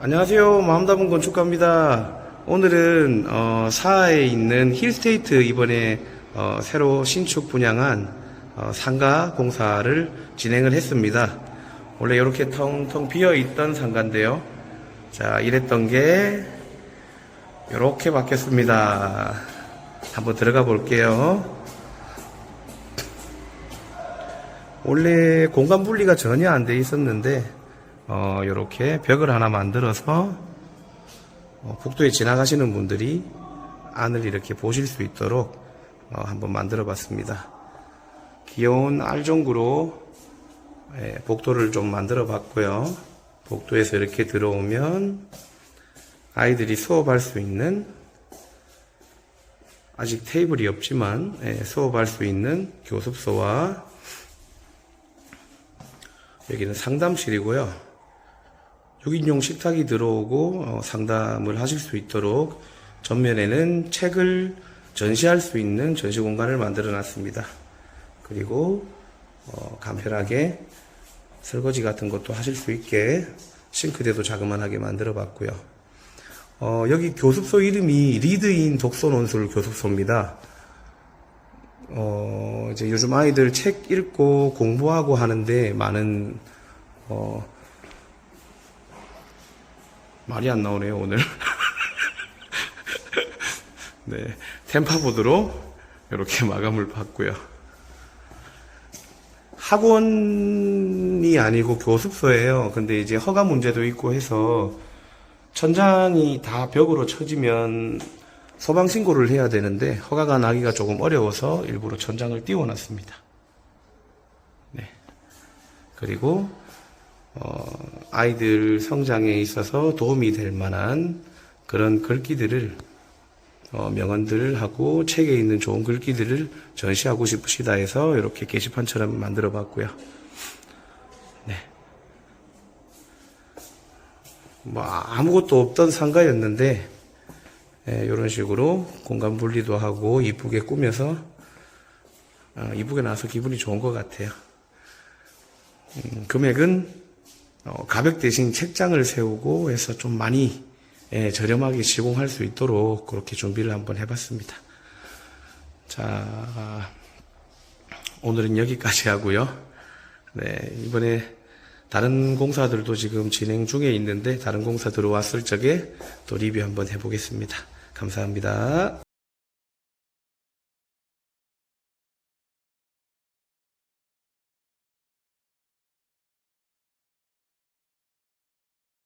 안녕하세요. 마음다분 건축가입니다. 오늘은 어, 사하에 있는 힐스테이트 이번에 어, 새로 신축 분양한 어, 상가 공사를 진행을 했습니다. 원래 이렇게 텅텅 비어 있던 상가인데요. 자, 이랬던 게 이렇게 바뀌었습니다. 한번 들어가 볼게요. 원래 공간 분리가 전혀 안 돼 있었는데 어, 이렇게 벽을 하나 만들어서 어, 복도에 지나가시는 분들이 안을 이렇게 보실 수 있도록 어, 한번 만들어 봤습니다. 귀여운 알종구로 예, 복도를 좀 만들어 봤고요. 복도에서 이렇게 들어오면 아이들이 수업할 수 있는 아직 테이블이 없지만 예, 수업할 수 있는 교습소와 여기는 상담실이고요. 6인용 식탁이 들어오고 어, 상담을 하실 수 있도록 전면에는 책을 전시할 수 있는 전시 공간을 만들어 놨습니다. 그리고 어, 간편하게 설거지 같은 것도 하실 수 있게 싱크대도 자그만하게 만들어 봤고요. 어, 여기 교습소 이름이 리드인 독서 논술 교습소입니다. 어, 이제 요즘 아이들 책 읽고 공부하고 하는데 많은, 어, 말이 안 나오네요, 오늘. 네. 템파보드로 이렇게 마감을 받고요. 학원이 아니고 교습소예요. 근데 이제 허가 문제도 있고 해서 천장이 다 벽으로 쳐지면 소방 신고를 해야 되는데 허가가 나기가 조금 어려워서 일부러 천장을 띄워놨습니다. 네. 그리고 어, 아이들 성장에 있어서 도움이 될 만한 그런 글귀들을 어, 명언들을 하고 책에 있는 좋은 글귀들을 전시하고 싶으시다 해서 이렇게 게시판처럼 만들어 봤고요. 네. 뭐 아무것도 없던 상가였는데 이런 식으로 공간 분리도 하고 이쁘게 꾸며서 어, 이쁘게 나서 기분이 좋은 것 같아요. 음, 금액은 어, 가격 대신 책장을 세우고 해서 좀 많이 예, 저렴하게 시공할 수 있도록 그렇게 준비를 한번 해봤습니다. 자, 오늘은 여기까지 하고요. 네, 이번에 다른 공사들도 지금 진행 중에 있는데 다른 공사 들어왔을 적에 또 리뷰 한번 해보겠습니다. 감사합니다.